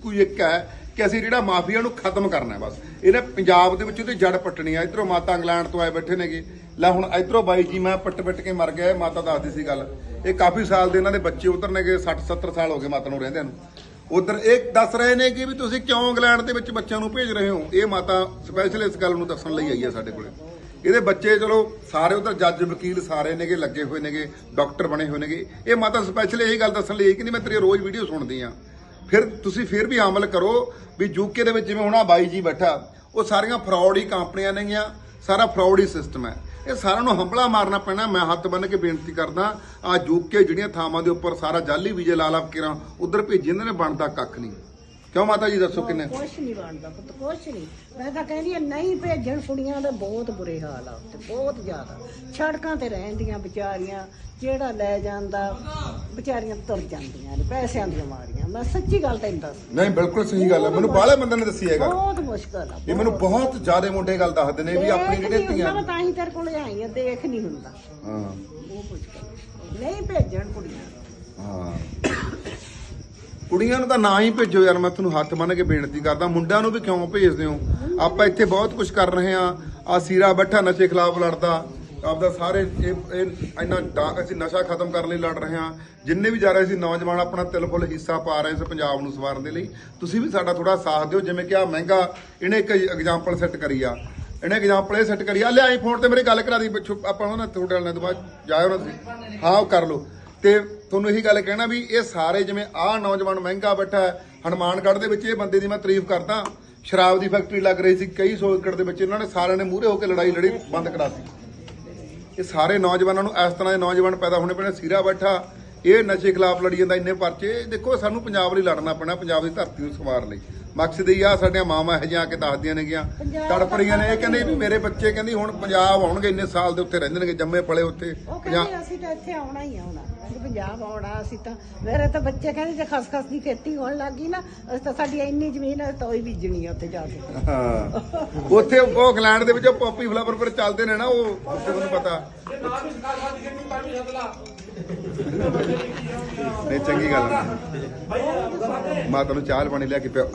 ਕੋਈ ਇੱਕ ਹੈ ਕਿ ਅਸੀਂ ਜਿਹੜਾ ਮਾਫੀਆ ਨੂੰ ਖਤਮ ਕਰਨਾ ਹੈ ਬਸ। ਇਹਨੇ ਪੰਜਾਬ ਦੇ ਵਿੱਚ ਉਹਦੀ ਜੜ ਪੱਟਣੀ ਆ। ਇਧਰੋਂ ਮਾਤਾ ਇੰਗਲੈਂਡ ਤੋਂ ਆਏ ਬੈਠੇ ਨੇਗੇ। ਲੈ ਹੁਣ ਇਧਰੋਂ ਬਾਈ ਜੀ, ਮੈਂ ਪੱਟ ਪੱਟ ਕੇ ਮਰ ਗਿਆ ਮਾਤਾ ਦੱਸਦੀ ਸੀ ਗੱਲ। ਇਹ ਕਾਫੀ ਸਾਲ ਦੇ ਇਹਨਾਂ ਦੇ ਬੱਚੇ ਉਧਰ ਨੇਗੇ 60 70 ਸਾਲ ਹੋ ਗਏ ਮਾਤਾ ਨੂੰ ਰਹਿੰਦਿਆਂ ਨੂੰ। ਉਧਰ ਇਹ ਦੱਸ ਰਹੇ ਨੇ ਕਿ ਵੀ ਤੁਸੀਂ ਕਿਉਂ ਇੰਗਲੈਂਡ ਦੇ ਵਿੱਚ ਬੱਚਿਆਂ ਨੂੰ ਭੇਜ ਰਹੇ ਹੋ? ਇਹ ਮਾਤਾ ਸਪੈਸ਼ਲ ਇਸ ਗੱਲ ਨੂੰ ਦੱਸਣ ਲਈ ਆਈ ਹੈ ਸਾਡੇ ਕੋਲੇ। ਇਹਦੇ ਬੱਚੇ ਚਲੋ ਸਾਰੇ ਉਧਰ ਜੱਜ, ਵਕੀਲ ਸਾਰੇ ਨੇਗੇ, ਲੱਗੇ ਹੋਏ ਨੇਗੇ, ਡਾਕਟਰ ਬਣੇ ਹੋਏ ਨੇਗੇ। ਇਹ ਮਾਤਾ ਸਪੈਸ਼ਲ ਇਹੀ ਗੱਲ ਦੱਸਣ ਲਈ ਆਈ ਕਿ ਨਹੀਂ, ਮੈਂ ਤੇਰੀ ਰੋਜ਼ ਵੀਡੀਓ ਸੁਣਦੀ ਆ ਫਿਰ ਤੁਸੀਂ ਫਿਰ ਵੀ ਅਮਲ ਕਰੋ ਵੀ ਯੂਕੇ ਦੇ ਵਿੱਚ ਜਿਵੇਂ ਹੁਣ ਆ ਬਾਈ ਜੀ ਬੈਠਾ, ਉਹ ਸਾਰੀਆਂ ਫਰਾਡ ਹੀ ਕੰਪਨੀਆਂ ਨੇਗੀਆਂ, ਸਾਰਾ ਫਰਾਡ ਹੀ ਸਿਸਟਮ ਹੈ। ਇਹ ਸਾਰਿਆਂ ਨੂੰ ਹੰਬਲਾ ਮਾਰਨਾ ਪੈਣਾ, ਮੈਂ ਹੱਥ ਬੰਨ ਕੇ ਬੇਨਤੀ ਕਰਦਾ ਆ ਯੂਕੇ ਜਿਹੜੀਆਂ ਥਾਵਾਂ ਦੇ ਉੱਪਰ ਸਾਰਾ ਜਾਲੀ ਵੀਜ਼ੇ ਲਾ ਲਾ ਕੇ ਉਧਰ ਭੇਜੀ, ਇਹਨਾਂ ਨੇ ਬਣਦਾ ਕੱਖ ਨਹੀਂ। ਕਿਉਂ ਮਾਤਾ ਜੀ ਦੱਸੋ ਕਿੰਨੇ? ਕੁਛ ਨਹੀਂ ਬਣਦਾ ਪੁੱਤ ਕੁਛ ਨਹੀਂ ਮੈਂ ਤਾਂ ਕਹਿੰਦੀ ਹਾਂ, ਨਹੀਂ ਭੇਜਣ ਕੁੜੀਆਂ ਦੇ ਬਹੁਤ ਬੁਰੇ ਹਾਲ ਆ ਉੱਥੇ ਬਹੁਤ ਜ਼ਿਆਦਾ। ਸੜਕਾਂ ਤੇ ਰਹਿੰਦੀਆਂ ਵਿਚਾਰੀਆਂ ਜਿਹੜਾ ਲੈ ਜਾਂਦਾ ਵਿਚਾਰੀਆਂ ਤੁਰ ਜਾਂਦੀਆਂ ਨੇ ਪੈਸਿਆਂ ਦੀਆਂ ਮਾਰੀਆਂ। ਮੈਂ ਸੱਚੀ ਗੱਲ ਤੈਨੂੰ ਦੱਸ। ਨਹੀਂ ਬਿਲਕੁਲ ਸਹੀ ਗੱਲ ਹੈ ਮੈਨੂੰ ਬਾਹਲੇ ਬੰਦੇ ਨੇ ਦੱਸੀ ਹੈ ਗੱਲ ਬਹੁਤ ਮੁਸ਼ਕਲ ਆ ਇਹ ਮੈਨੂੰ ਬਹੁਤ। ਜ਼ਿਆਦਾ ਮੁੰਡੇ ਗੱਲ ਦੱਸਦੇ ਨੇ ਵੀ ਆਪਣੀ ਨਹੀਂ ਧੀਆਂ ਮੈਂ ਤਾਂ ਹੀ ਤੇਰੇ ਕੋਲ ਆਈ ਆ ਦੇਖ ਨਹੀਂ ਹੁੰਦਾ। ਹਾਂ। ਉਹ ਮੁਸ਼ਕਲ ਨਹੀਂ ਭੇਜਣ ਕੁੜੀਆਂ। ਹਾਂ। ਕੁੜੀਆਂ ਨੂੰ ਤਾਂ ਨਾ ਹੀ ਭੇਜੋ ਯਾਰ, ਮੈਂ ਤੁਹਾਨੂੰ ਹੱਥ ਮੰਨ ਕੇ ਬੇਨਤੀ ਕਰਦਾ। ਮੁੰਡਿਆਂ ਨੂੰ ਵੀ ਕਿਉਂ ਭੇਜਦੇ ਹੋ? ਆਪਾਂ ਇੱਥੇ ਬਹੁਤ ਕੁਝ ਕਰ ਰਹੇ ਆ ਆ ਸੀਰਾ ਬੈਠਾ ਨਸ਼ੇ ਖਿਲਾਫ ਲੜਦਾ। ਆਪਦਾ ਸਾਰੇ ਇਹ ਇਹ ਇੰਨਾ ਅਸੀਂ ਨਸ਼ਾ ਖਤਮ ਕਰਨ ਲਈ ਲੜ ਰਹੇ ਹਾਂ। ਜਿੰਨੇ ਵੀ ਜਾ ਰਹੇ ਸੀ, ਨੌਜਵਾਨ ਆਪਣਾ ਤਿਲ ਫੁੱਲ ਹਿੱਸਾ ਪਾ ਰਹੇ ਸੀ ਪੰਜਾਬ ਨੂੰ ਸਵਾਰਨ ਦੇ ਲਈ। ਤੁਸੀਂ ਵੀ ਸਾਡਾ ਥੋੜਾ ਸਾਥ ਦਿਓ, ਜਿਵੇਂ ਕਿ ਆ ਮਹਿੰਗਾ ਇਹਨੇ ਇੱਕ ਐਗਜ਼ਾਮਪਲ ਸੈੱਟ ਕਰੀ ਆ। ਇਹਨੇ ਐਗਜ਼ਾਮਪਲ ਇਹ ਸੈੱਟ ਕਰੀ ਆ। ਲੈ ਆਈਫੋਨ ਤੇ ਮੇਰੀ ਗੱਲ ਕਰਾ ਦੀ ਆਪਾਂ ਉਹਨਾਂ ਤੁਹਾਡੇ ਨਾਲ ਤੋਂ ਬਾਅਦ ਜਾਇਓ ਨਾ ਤੁਸੀਂ। ਹਾਂ, ਉਹ ਕਰ ਲਓ। ਤੇ ਤੁਹਾਨੂੰ ਇਹੀ ਗੱਲ ਕਹਿਣਾ ਵੀ ਇਹ ਸਾਰੇ ਜਿਵੇਂ ਆਹ ਨੌਜਵਾਨ ਮਹਿੰਗਾ ਬੈਠਾ ਹੈ, ਹਨੂਮਾਨਗੜ੍ਹ ਦੇ ਵਿੱਚ ਇਹ ਬੰਦੇ ਦੀ ਮੈਂ ਤਾਰੀਫ ਕਰਦਾ। ਸ਼ਰਾਬ ਦੀ ਫੈਕਟਰੀ ਲੱਗ ਰਹੀ ਸੀ, ਕਈ ਸੌ ਏਕੜ ਦੇ ਵਿੱਚ ਇਹਨਾਂ ਨੇ ਸਾਰਿਆਂ ਨੇ ਮੂਹਰੇ ਹੋ ਕੇ ਲੜਾਈ ਲੜੀ, ਬੰਦ ਕਰਾਤੀ ਇਹ ਸਾਰੇ ਨੌਜਵਾਨਾਂ ਨੂੰ ਇਸ ਤਰ੍ਹਾਂ ਦੇ ਨੌਜਵਾਨ ਪੈਦਾ ਹੋਣੇ ਪੈਣੇ, ਸੀਰਾ ਬੈਠਾ, ਇਹ ਨਸ਼ੇ ਖਿਲਾਫ ਲੜੀ ਜਾਂਦਾ, ਇੰਨੇ ਪਰਚੇ, ਦੇਖੋ ਸਾਨੂੰ ਪੰਜਾਬ ਲਈ ਲੜਨਾ ਪੈਣਾ, ਪੰਜਾਬ ਦੀ ਧਰਤੀ ਨੂੰ ਸੰਵਾਰ ਲਈ। ਮਕਸਦ ਇਹ ਆ ਸਾਡੀਆਂ ਮਾਵਾਂ ਇਹ ਆ ਕੇ ਦੱਸਦੀਆਂ ਨੇਗੀਆਂ ਤੜਪ ਰਹੀਆਂ ਨੇ ਇਹ ਕਹਿੰਦੇ ਵੀ ਮੇਰੇ ਬੱਚੇ ਕਹਿੰਦੀ ਹੁਣ ਪੰਜਾਬ ਆਉਣਗੇ ਇੰਨੇ ਸਾਲ ਦੇ ਉੱਤੇ ਰਹਿੰਦੇ ਨੇਗੇ ਜੰਮੇ ਪਲੇ ਉੱਥੇ ਉਹ ਕਹਿੰਦੇ ਅਸੀਂ ਤਾਂ ਇੱਥੇ ਆਉਣਾ ਹੀ ਆਉਣਾ। ਅਸੀਂ ਪੰਜਾਬ ਆਉਣਾ ਅਸੀਂ ਤਾਂ ਮੇਰੇ ਤਾਂ ਬੱਚੇ ਕਹਿੰਦੇ ਜੇ ਖਸਖਸ ਦੀ ਖੇਤੀ ਹੋਣ ਲੱਗੀ ਨਾ ਅਸੀਂ ਤਾਂ ਸਾਡੀ ਇੰਨੀ ਜ਼ਮੀਨ ਹੈ ਤਾਂ ਉਹ ਹੀ ਬੀਜਣੀ ਆ ਉੱਥੇ ਜਾ ਕੇ। ਹਾਂ। ਉੱਥੇ ਉਹ ਇੰਗਲੈਂਡ ਦੇ ਵਿੱਚ ਉਹ ਪੌਪੀ ਫਲਾਵਰ ਪਰ ਚੱਲਦੇ ਨੇ ਨਾ ਉਹ ਉੱਥੇ ਤੁਹਾਨੂੰ ਪਤਾ। ਨਹੀਂ ਚੰਗੀ ਗੱਲ ਹੈ ਮਾਤਾ ਨੂੰ ਚਾਹ ਪਾਣੀ ਲਿਆ ਕੇ ਪਿਓ।